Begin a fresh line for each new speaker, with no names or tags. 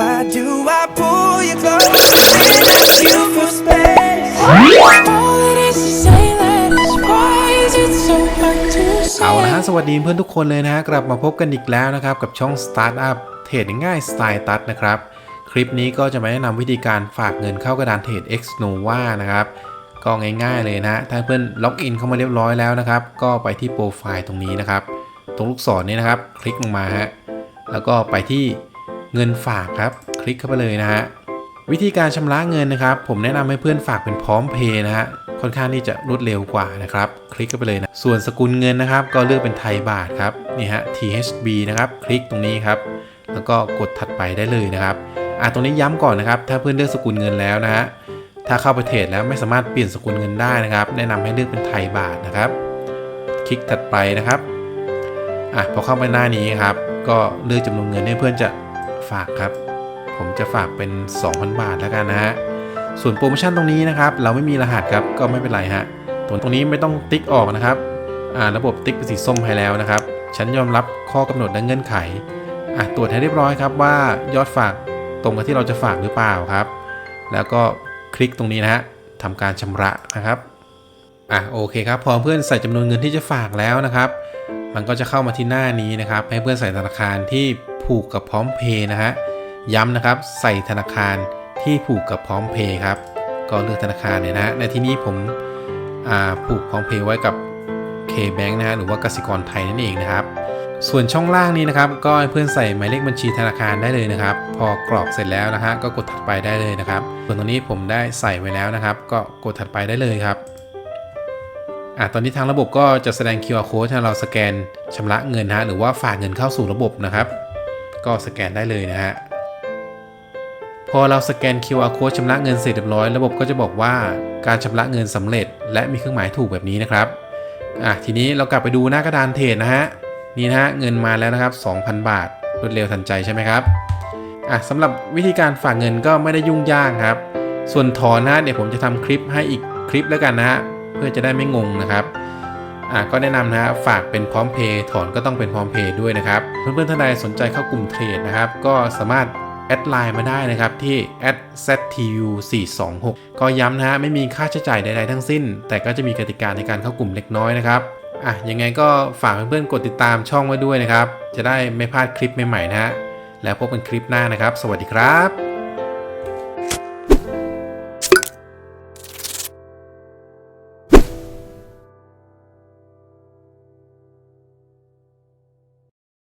Why do I pull you close and ask you for space? All it is to say that is why is it so hard to
เอาละฮะสวัสดีเพื่อนทุกคนเลยนะฮะกลับมาพบกันอีกแล้วนะครับ กับช่อง Startup เทรดง่ายสไตล์ตัดนะครับ คลิปนี้ก็จะมาแนะนำวิธีการฝากเงินเข้ากระดานเทรด X Nova นะครับ ก็ง่ายๆเลยนะฮะถ้าเพื่อนล็อกอินเข้ามาเรียบร้อยแล้วนะครับ ก็ไปที่โปรไฟล์ตรงนี้นะครับ ตรงลูกศรนี้นะครับ คลิกลงมาฮะแล้วก็ไปที่ เงินฝากครับ คลิกเข้าไปเลยนะฮะวิธีการชำระเงินนะครับ ผมแนะนำให้เพื่อนฝากเป็นพร้อมเพย์นะฮะค่อนข้างที่จะรวดเร็วกว่านะครับ คลิกเข้าไปเลยนะส่วนสกุลเงินนะครับ ก็เลือกเป็นไทยบาทครับนี่ฮะ THB นะครับ คลิกตรงนี้ครับ แล้วก็กดถัดไปได้เลยนะครับอะตรงนี้ย้ำก่อนนะครับ ถ้าเพื่อนเลือกสกุลเงินแล้วนะฮะถ้าเข้าไปเทรดแล้วไม่สามารถเปลี่ยนสกุลเงินได้นะครับ แนะนำให้เลือกเป็นไทยบาทนะครับ คลิกถัดไปนะครับอะพอเข้าไปหน้านี้ครับ ก็เลือกจำนวนเงินให้เพื่อนจะ ฝากครับ ผมจะฝากเป็น 2,000 บาทแล้วกันนะฮะ ส่วนโปรโมชั่นตรงนี้นะครับ เราไม่มีรหัสครับก็ไม่เป็นไรฮะตรงตรงนี้ไม่ต้องติ๊กออกนะครับอ่าระบบติ๊กเป็นสีส้มให้แล้วนะครับ ฉันยอมรับข้อกำหนดและเงื่อนไขอะตรวจให้เรียบร้อยครับว่ายอดฝากตรงกับที่เราจะฝากหรือเปล่าครับ แล้วก็คลิกตรงนี้นะฮะทำการชำระนะครับอะโอเคครับพอเพื่อนใส่จำนวนเงินที่จะฝากแล้วนะครับ มันก็จะเข้ามาที่หน้านี้นะครับ ให้เพื่อนใส่ธนาคารที่ผูกกับพร้อมเพย์นะฮะย้ำนะครับใส่ธนาคารที่ผูกกับพร้อมเพย์ครับก็เลือกธนาคารเนี่ยนะในที่นี้ผมผูกพร้อมเพย์ไว้กับ K-Bank นะฮะหรือว่ากสิกรไทยนั่นเองนะครับ ส่วนช่องล่างนี้นะครับ ก็ให้เพื่อนใส่หมายเลขบัญชีธนาคารได้เลยนะครับ พอกรอกเสร็จแล้วนะฮะก็กดถัดไปได้เลยนะครับ ส่วนตรงนี้ผมได้ใส่ไว้แล้วนะครับ ก็กดถัดไปได้เลยครับ อะตอนนี้ทางระบบก็จะแสดง QR code ให้เราสแกนชำระเงินนะฮะหรือว่าฝากเงินเข้าสู่ระบบนะครับ ก็สแกนได้เลยนะฮะพอเราสแกน QR code ชำระเงินเสร็จเรียบร้อย ระบบก็จะบอกว่าการชำระเงินสำเร็จ และมีเครื่องหมายถูกแบบนี้นะครับอะทีนี้เรากลับไปดูหน้ากระดานเทรดนะฮะนี่นะฮะเงินมาแล้วนะครับ 2,000 บาทรวดเร็วทันใจใช่ไหมครับอะสำหรับวิธีการฝากเงินก็ไม่ได้ยุ่งยากครับ ส่วนถอนนะเดี๋ยวผมจะทำคลิปให้อีกคลิปแล้วกันนะฮะ พื่อจะได้ไม่งงนะครับอะก็แนะนำนะฮะฝากเป็นพร้อมเพย์ถอนก็ต้องเป็นพร้อมเพย์ด้วยนะครับ เพื่อนๆท่านใดสนใจเข้ากลุ่มเทรดนะครับ ก็สามารถแอดไลน์มาได้นะครับที่ @ztu426 ก็ย้ำนะฮะไม่มีค่าใช้จ่ายใดๆทั้งสิ้น แต่ก็จะมีกติกาในการเข้ากลุ่มเล็กน้อยนะครับอะยังไงก็ฝากเพื่อนๆกดติดตามช่องไว้ด้วยนะครับ จะได้ไม่พลาดคลิปใหม่ๆนะฮะแล้วพบกันคลิปหน้านะครับ สวัสดีครับ